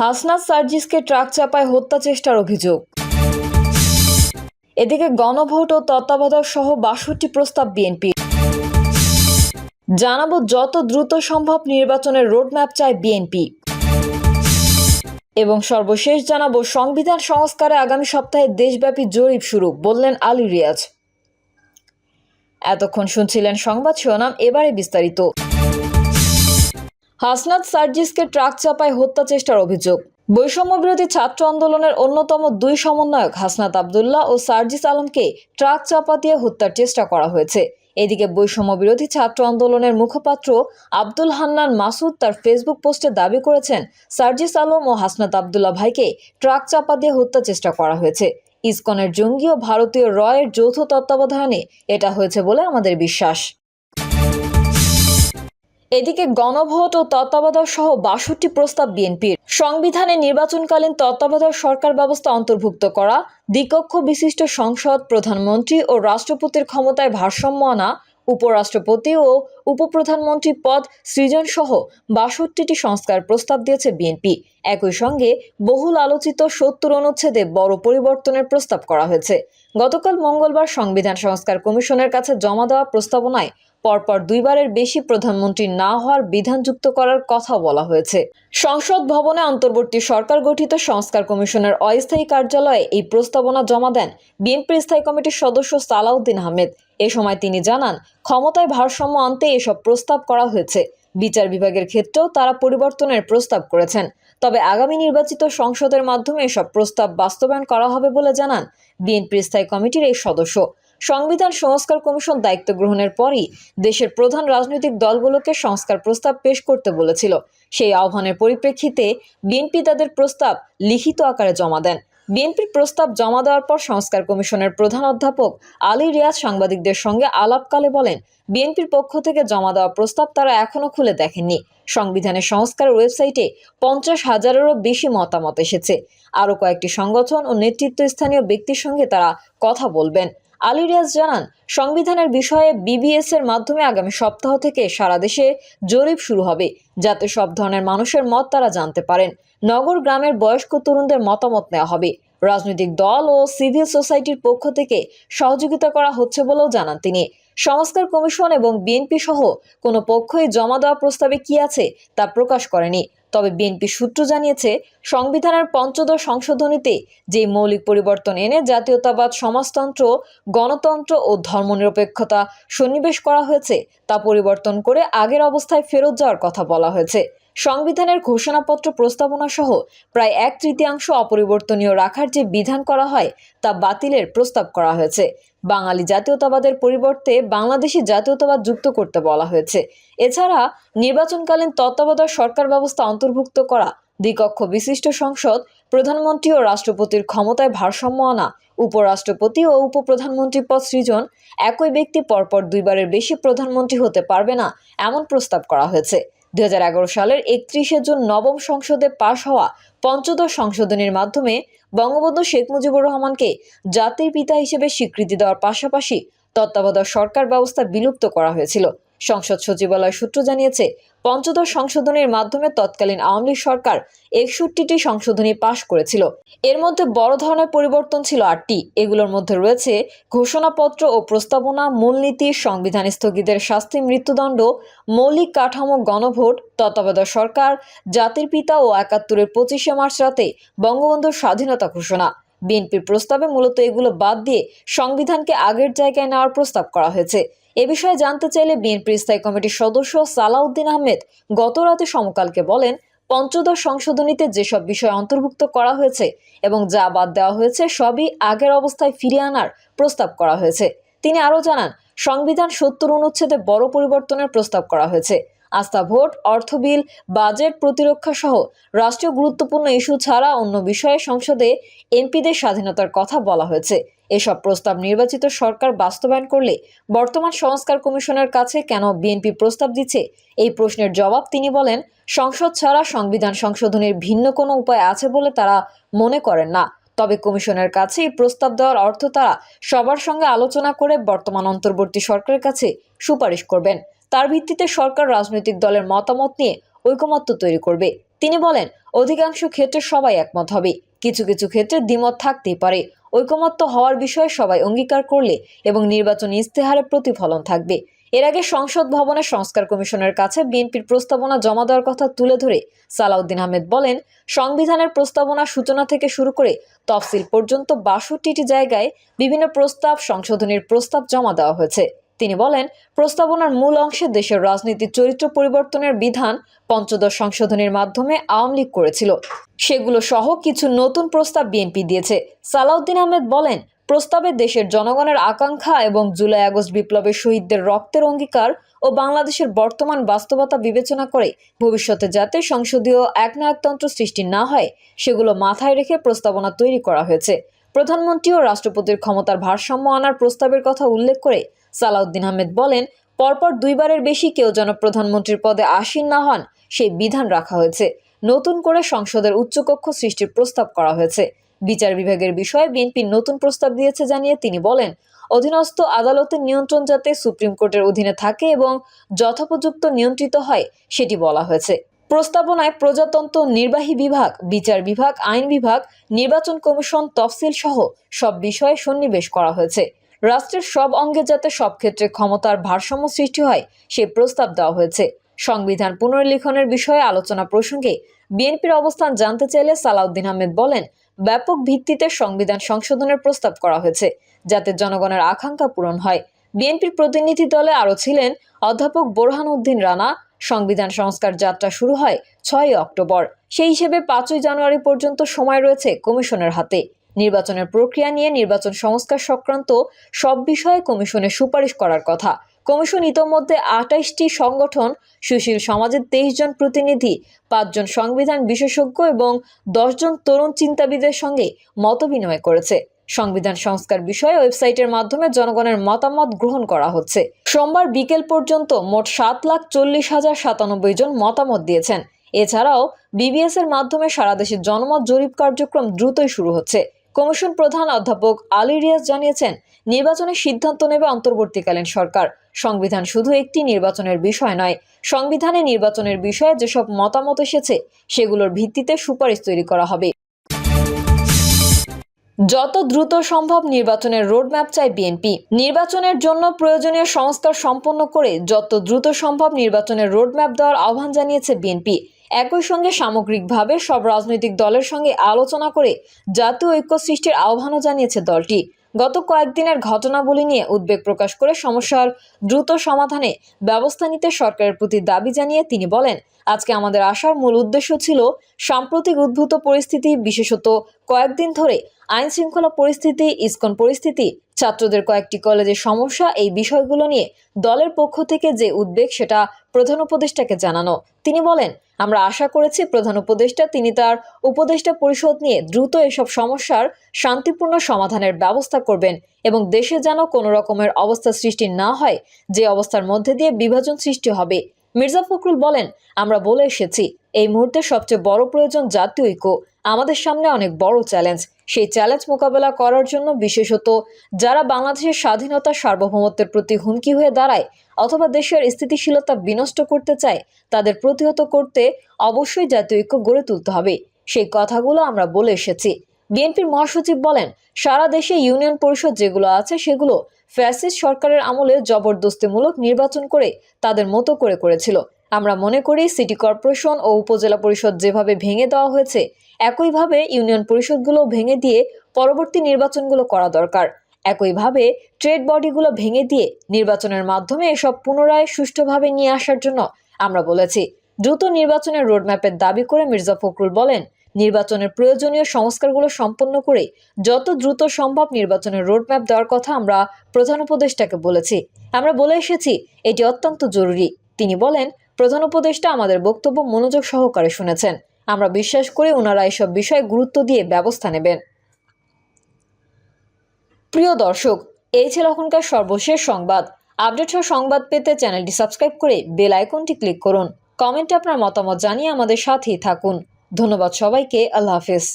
Hasnat সার্জিসকে truck চাপায় হত্যা চেষ্টার অভিযোগ। এদিকে গণভোট ও তত্ত্বাবধায়ক সহ বাষট্টি প্রস্তাব বিএনপি। জানাব যত দ্রুত সম্ভব নির্বাচনের রোডম্যাপ চায় বিএনপি। এবং সর্বশেষ জানাব সংবিধান সংস্কারে আগামী সপ্তাহে দেশব্যাপী জরিপ শুরু, বললেন আলী রিয়াজ। এতক্ষণ শুনছিলেন সংবাদ শিরোনাম, এবারে বিস্তারিত। হাসনাত সার্জিসকে ট্রাক চাপায় হত্যা চেষ্টার অভিযোগ। বৈষম্য বিরোধী ছাত্র আন্দোলনের অন্যতম দুই সমন্বয়ক হাসনাত আবদুল্লাহ ও সার্জিস আলমকে ট্রাক চাপা দিয়ে হত্যার চেষ্টা করা হয়েছে। এদিকে বৈষম্য বিরোধী ছাত্র আন্দোলনের মুখপাত্র আব্দুল হান্নান মাসুদ তার ফেসবুক পোস্টে দাবি করেছেন, সার্জিস আলম ও হাসনাত আবদুল্লাহ ভাইকে ট্রাক চাপা দিয়ে হত্যা চেষ্টা করা হয়েছে। ইসকনের জঙ্গি ও ভারতীয় রয়ের যৌথ তত্ত্বাবধানে এটা হয়েছে বলে আমাদের বিশ্বাস। এদিকে গণভোট ও তত্ত্বাবধায়ক সহ বাষট্টি প্রস্তাব বিএনপির। সংবিধানে নির্বাচনকালীন তত্ত্বাবধায়ক সরকার ব্যবস্থা অন্তর্ভুক্ত করা, দ্বিকক্ষ বিশিষ্ট সংসদ, প্রধানমন্ত্রী ও রাষ্ট্রপতির ক্ষমতায় ভারসাম্য আনা, উপরাষ্ট্রপতি ও উপপ্রধানমন্ত্রী পদ সৃজন সহ বাষট্টিটি সংস্কার প্রস্তাব দিয়েছে বিএনপি। একই সঙ্গে বহুল আলোচিত সত্তর অনুচ্ছেদে বড় পরিবর্তনের প্রস্তাব করা হয়েছে। গতকাল মঙ্গলবার সংবিধান সংস্কার কমিশনের কাছে জমা দেওয়া প্রস্তাবনায় পরপর দুইবারের বেশি প্রধানমন্ত্রী না হওয়ার বিধান যুক্ত করার কথা বলা হয়েছে। সংসদ ভবনে অন্তর্বর্তী সরকার গঠিত সংস্কার কমিশনের অস্থায়ী কার্যালয়ে এই প্রস্তাবনা জমা দেন বিএনপির স্থায়ী কমিটির সদস্য সালাউদ্দিন আহমেদ। এ সময় তিনি জানান, ক্ষমতায় ভারসাম্য আনতে এসব প্রস্তাব করা হয়েছে। বিচার বিভাগের ক্ষেত্রেও তারা পরিবর্তনের প্রস্তাব করেছেন। তবে আগামী নির্বাচিত সংসদের মাধ্যমে এসব প্রস্তাব বাস্তবায়ন করা হবে বলে জানান বিএনপির স্থায়ী কমিটির এই সদস্য। সংবিধান সংস্কার কমিশন দায়িত্ব গ্রহণের পরই দেশের প্রধান রাজনৈতিক দলগুলোকে সংস্কার প্রস্তাব পেশ করতে বলেছিল। সেই আহ্বানের পরিপ্রেক্ষিতে বিএনপি তাদের প্রস্তাব লিখিত আকারে জমা দেন। বিএনপির প্রস্তাব জমা দেওয়ার পর সংস্কার কমিশনের প্রধান অধ্যাপক আলী রিয়াজ সাংবাদিকদের সঙ্গে আলাপকালে বলেন, বিএনপির পক্ষ থেকে জমা দেওয়া প্রস্তাব তারা এখনও খুলে দেখেননি। সংবিধানের সংস্কার ওয়েবসাইটে পঞ্চাশ হাজারেরও বেশি মতামত এসেছে। আরও কয়েকটি সংগঠন ও নেতৃত্বস্থানীয় ব্যক্তির সঙ্গে তারা কথা বলবেন। আলী রিয়াজ জানান, সংবিধানের বিষয়ে বিবিএস এর মাধ্যমে আগামী সপ্তাহ থেকে সারা দেশে জরিপ শুরু হবে, যাতে সব ধরনের মানুষের মত তারা জানতে পারেন। নগর গ্রামের বয়স্ক তরুণদের মতামত নেওয়া হবে। রাজনৈতিক দল ও সিভিল সোসাইটির পক্ষ থেকে সহযোগিতা করা হচ্ছে বলেও জানান তিনি। সংস্কার কমিশন এবং বিএনপি সহ কোনো পক্ষই জমা দেওয়া প্রস্তাবে কি আছে তা প্রকাশ করেনি। তবে বিএনপি সূত্র জানিয়েছে সংবিধানের পঞ্চদশ সংশোধনীতে যে মৌলিক পরিবর্তন এনে জাতীয়তাবাদ, সমাজতন্ত্র, গণতন্ত্র ও ধর্মনিরপেক্ষতা সন্নিবেশ করা হয়েছে, তা পরিবর্তন করে আগের অবস্থায় ফেরত যাওয়ার কথা বলা হয়েছে। সংবিধানের ঘোষণাপত্র প্রস্তাবনা সহ প্রায় এক তৃতীয়াংশ অপরিবর্তনীয় রাখার যে বিধান করা হয়, তা বাতিলের প্রস্তাব করা হয়েছে। বাঙালি জাতীয়তাবাদের পরিবর্তে বাংলাদেশি জাতীয়তাবাদ যুক্ত করতে বলা হয়েছে। এছাড়া নির্বাচনকালীন তত্ত্বাবধায়ক সরকার ব্যবস্থা অন্তর্ভুক্ত করা, দ্বিকক্ষ বিশিষ্ট সংসদ, প্রধানমন্ত্রী ও রাষ্ট্রপতির ক্ষমতায় ভারসাম্য আনা, উপরাষ্ট্রপতি ও উপপ্রধানমন্ত্রী পদ সৃজন, একই ব্যক্তি পরপর দুইবারের বেশি প্রধানমন্ত্রী হতে পারবে না, এমন প্রস্তাব করা হয়েছে। দুই হাজার এগারো সালের একত্রিশে জুন নবম সংসদে পাশ হওয়া পঞ্চদশ সংশোধনের মাধ্যমে বঙ্গবন্ধু শেখ মুজিবুর রহমানকে জাতির পিতা হিসেবে স্বীকৃতি দেওয়ার পাশাপাশি তত্ত্বাবধায়ক সরকার ব্যবস্থা বিলুপ্ত করা হয়েছিল। সংসদ সচিবালয় সূত্র জানিয়েছে, পঞ্চদশ সংশোধনীর মাধ্যমে তৎকালীন আওয়ামী লীগ সরকার একষট্টিটি সংশোধনী পাশ করেছিল। এর মধ্যে বড় ধরনের পরিবর্তন ছিল আটটি। এগুলোর মধ্যে রয়েছে ঘোষণাপত্র ও প্রস্তাবনা, মূলনীতি, সংবিধান স্থগিতের শাস্তি, মৃত্যুদণ্ড, মৌলিক কাঠামো গণভোট, তত্ত্বাবধায়ক সরকার, জাতির পিতা ও একাত্তরের পঁচিশে মার্চ রাতে বঙ্গবন্ধুর স্বাধীনতা ঘোষণা। বিএনপির প্রস্তাবে মূলত এগুলো বাদ দিয়ে সংবিধানকে আগের জায়গায় নেওয়ার প্রস্তাব করা হয়েছে। এ বিষয়ে জানতে চাইলে বিএনপির স্থায়ী কমিটির সদস্য সালাউদ্দিন আহমেদ গত রাতে সমকালকে বলেন, পঞ্চদশ সংশোধনীতে যেসব বিষয় অন্তর্ভুক্ত করা হয়েছে এবং যা বাদ দেওয়া হয়েছে সবই আগের অবস্থায় ফিরিয়ে আনার প্রস্তাব করা হয়েছে। তিনি আরও জানান, সংবিধান সত্তর অনুচ্ছেদে বড় পরিবর্তনের প্রস্তাব করা হয়েছে। আস্থা ভোট, অর্থ বিল, বাজেট, প্রতিরক্ষা সহ রাষ্ট্রীয় গুরুত্বপূর্ণ ইস্যু ছাড়া অন্য বিষয়ে সংসদে এমপিদের স্বাধীনতার কথা বলা হয়েছে। এসব প্রস্তাব নির্বাচিত সরকার বাস্তবায়ন করলে বর্তমান সংস্কার কমিশনের কাছে কেন বিএনপি প্রস্তাব দিচ্ছে? এই প্রশ্নের জবাব তিনি বলেন, সংসদ ছাড়া সংবিধান সংশোধনের ভিন্ন কোনো উপায় আছে বলে তারা মনে করেন না। তবে কমিশনের কাছে এই প্রস্তাব দেওয়ার অর্থ তারা সবার সঙ্গে আলোচনা করে বর্তমান অন্তর্বর্তী সরকারের কাছে সুপারিশ করবেন। তার ভিত্তিতে সরকার রাজনৈতিক দলের মতামত নিয়ে ঐকমত্য তৈরি করবে। তিনি বলেন, অধিকাংশ ক্ষেত্রে সবাই একমত হবে। কিছু কিছু ক্ষেত্রে দ্বিমত থাকতেই পারে। ঐকমত্য হওয়ার বিষয়ে সবাই অঙ্গীকার করলে এবং নির্বাচন ইস্তেহারে প্রতিফলন থাকবে। এর আগে সংসদ ভবনে সংস্কার কমিশনের কাছে বিএনপির প্রস্তাবনা জমা দেওয়ার কথা তুলে ধরে সালাউদ্দিন আহমেদ বলেন, সংবিধানের প্রস্তাবনা সূচনা থেকে শুরু করে তফসিল পর্যন্ত বাষট্টিটি জায়গায় বিভিন্ন প্রস্তাব, সংশোধনের প্রস্তাব জমা দেওয়া হয়েছে। তিনি বলেন, প্রস্তাবনার মূল অংশে দেশের রাজনীতির চরিত্র পরিবর্তনের বিধান পঞ্চদশ সংশোধনের মাধ্যমে আওয়ামী লীগ করেছিল। সেগুলো সহ কিছু নতুন প্রস্তাব বিএনপি দিয়েছে। সালাউদ্দিন আহমেদ বলেন, প্রস্তাবে দেশের জনগণের আকাঙ্ক্ষা এবং জুলাই আগস্ট বিপ্লবের শহীদদের রক্তের অঙ্গীকার ও বাংলাদেশের বর্তমান বাস্তবতা বিবেচনা করে ভবিষ্যতে যাতে সংসদীয় একনায়কতন্ত্র সৃষ্টি না হয়, সেগুলো মাথায় রেখে প্রস্তাবনা তৈরি করা হয়েছে। প্রধানমন্ত্রী ও রাষ্ট্রপতির ক্ষমতার ভারসাম্য আনার প্রস্তাবের কথা উল্লেখ করে সালাউদ্দিন আহমেদ বলেন, পরপর দুইবারের বেশি কেউ যেন প্রধানমন্ত্রীর পদে আসীন না হন, সেই বিধান রাখা হয়েছে। নতুন করে সংসদের উচ্চকক্ষ সৃষ্টির প্রস্তাব করা হয়েছে। বিচার বিভাগের বিষয়ে বিএনপি নতুন প্রস্তাব দিয়েছে জানিয়ে তিনি বলেন, অধীনস্থ আদালতের নিয়ন্ত্রণ যাতে সুপ্রিম কোর্টের অধীনে থাকে এবং যথোপযুক্ত নিয়ন্ত্রিত হয়, সেটি বলা হয়েছে। প্রস্তাবনায় প্রজাতন্ত্র নির্বাহী বিভাগ, বিচার বিভাগ, আইন বিভাগ, নির্বাচন কমিশন, তফসিল সহ সব বিষয়ে সন্নিবেশ করা হয়েছে। রাষ্ট্রের সব অঙ্গে যাতে সব ক্ষেত্রে ক্ষমতার ভারসাম্য সৃষ্টি হয়, সে প্রস্তাব দেওয়া হয়েছে। সংবিধান পুনর্লিখনের বিষয়ে আলোচনা প্রসঙ্গে বিএনপির অবস্থান জানতে চাইলে সালাউদ্দিন আহমেদ বলেন, ব্যাপক ভিত্তিতে সংবিধান সংশোধনের প্রস্তাব করা হয়েছে, যাতে জনগণের আকাঙ্ক্ষা পূরণ হয়। বিএনপির প্রতিনিধি দলে আরও ছিলেন অধ্যাপক বোরহান উদ্দিন রানা সংবিধান সংস্কার যাত্রা শুরু হয় ছয়ই অক্টোবর। সেই হিসেবে পাঁচই জানুয়ারি পর্যন্ত সময় রয়েছে কমিশনের হাতে। নির্বাচনের প্রক্রিয়া নিয়ে নির্বাচন সংস্কার সংক্রান্ত সব বিষয়ে কমিশনের সুপারিশ করার কথা। কমিশন ইতোমধ্যে আটাইশটি সংগঠন, সুশীল সমাজের তেইশ জন প্রতিনিধি পাঁচজন সংবিধান বিশেষজ্ঞ এবং দশজন তরুণ চিন্তাবিদের সঙ্গে মতবিনিময় করেছে। সংবিধান সংস্কার বিষয়ে ওয়েবসাইটের মাধ্যমে জনগণের মতামত গ্রহণ করা হচ্ছে। সোমবার বিকেল পর্যন্ত মোট সাত লাখ চল্লিশ হাজার সাতানব্বই জন মতামত দিয়েছেন। এছাড়াও বিবিএস এর মাধ্যমে সারা দেশে জনমত জরিপ কার্যক্রম দ্রুতই শুরু হচ্ছে। কমিশন প্রধান অধ্যাপক আলী রিয়াজ জানিয়েছেন নির্বাচনের সিদ্ধান্ত নেবে অন্তর্বর্তীকালীন সরকার। সংবিধান শুধু একটি নির্বাচনের বিষয় নয়, সংবিধানে নির্বাচনের বিষয়ে যেসব মতামত এসেছে, সেগুলোর ভিত্তিতে সুপারিশ তৈরি করা হবে। যত দ্রুত সম্ভব নির্বাচনের রোডম্যাপ চায় বিএনপি। নির্বাচনের জন্য প্রয়োজনীয় সংস্কার সম্পন্ন করে যত দ্রুত সম্ভব নির্বাচনের রোডম্যাপ দেওয়ার আহ্বান জানিয়েছে বিএনপি। একই সঙ্গে সামগ্রিকভাবে সব রাজনৈতিক দলের সঙ্গে আলোচনা করে জাতীয় ঐক্য সৃষ্টির আহ্বানও জানিয়েছে দলটি। গত কয়েকদিনের ঘটনাবলী নিয়ে উদ্বেগ প্রকাশ করে সমস্যার দ্রুত সমাধানে ব্যবস্থা নিতে সরকারের প্রতি দাবি জানিয়ে তিনি বলেন, আজকে আমাদের আসার মূল উদ্দেশ্য ছিল সাম্প্রতিক উদ্ভূত পরিস্থিতি, বিশেষত কয়েকদিন ধরে আইন শৃঙ্খলা পরিস্থিতি, ইসকন পরিস্থিতি, ছাত্রদের কয়েকটি কলেজের সমস্যা, এই বিষয়গুলো নিয়ে দলের পক্ষ থেকে যে উদ্বেগ, সেটা প্রধান উপদেষ্টাকে জানানো। তিনি বলেন, আমরা আশা করেছি প্রধান উপদেষ্টা, তিনি তার উপদেষ্টা পরিষদ নিয়ে দ্রুত এসব সমস্যার শান্তিপূর্ণ সমাধানের ব্যবস্থা করবেন এবং দেশে যেন কোনো রকমের অবস্থা সৃষ্টি না হয়, যে অবস্থার মধ্যে দিয়ে বিভাজন সৃষ্টি হবে। মির্জা ফখরুল বলেন, আমরা বলে এসেছি এই মুহূর্তে সবচেয়ে বড় প্রয়োজন জাতীয় ঐক্য, আমাদের সামনে অনেক বড় চ্যালেঞ্জ। সেই চ্যালেঞ্জ মোকাবেলা করার জন্য বিশেষত যারা বাংলাদেশের স্বাধীনতা সার্বভৌমত্বের প্রতি হুমকি হয়ে দাঁড়ায় অথবা দেশের স্থিতিশীলতা বিনষ্ট করতে চায়, তাদের প্রতিহত করতে অবশ্যই জাতীয় ঐক্য গড়ে তুলতে হবে। সেই কথাগুলো আমরা বলে এসেছি। বিএনপির মহাসচিব বলেন, সারা দেশে ইউনিয়ন পরিষদ যেগুলো আছে সেগুলো ফ্যাসিস্ট সরকারের আমলে জবরদস্তিমূলক নির্বাচন করে তাদের মতো করে করেছিল। আমরা মনে করি সিটি কর্পোরেশন ও উপজেলা পরিষদ যেভাবে ভেঙে দেওয়া হয়েছে, একইভাবে ইউনিয়ন পরিষদগুলো ভেঙে দিয়ে পরবর্তী নির্বাচনগুলো করা দরকার। একইভাবে ট্রেড বডিগুলো ভেঙে দিয়ে নির্বাচনের মাধ্যমে এসব পুনরায় সুষ্ঠুভাবে নিয়ে আসার জন্য আমরা বলেছি। দ্রুত নির্বাচনের রোডম্যাপের দাবি করে মির্জা ফখরুল বলেন, নির্বাচনের প্রয়োজনীয় সংস্কারগুলো সম্পন্ন করে যত দ্রুত সম্ভব নির্বাচনের রোডম্যাপ দেওয়ার কথা আমরা প্রধান উপদেষ্টাকে বলেছি। আমরা বলে এসেছি, এটি অত্যন্ত জরুরি। তিনি বলেন প্রধান উপদেষ্টা আমাদের বক্তব্য মনোযোগ সহকারে শুনেছেন। আমরা বিশ্বাস করি ওনারা এসব বিষয়ে গুরুত্ব দিয়ে ব্যবস্থা নেবেন। প্রিয় দর্শক, এই ছিল এখনকার সর্বশেষ সংবাদ। আপডেট সহ সংবাদ পেতে চ্যানেলটি সাবস্ক্রাইব করে বেল আইকনটি ক্লিক করুন। কমেন্টে আপনার মতামত জানিয়ে আমাদের সাথেই থাকুন। ধন্যবাদ সবাইকে, আল্লাহ হাফিজ।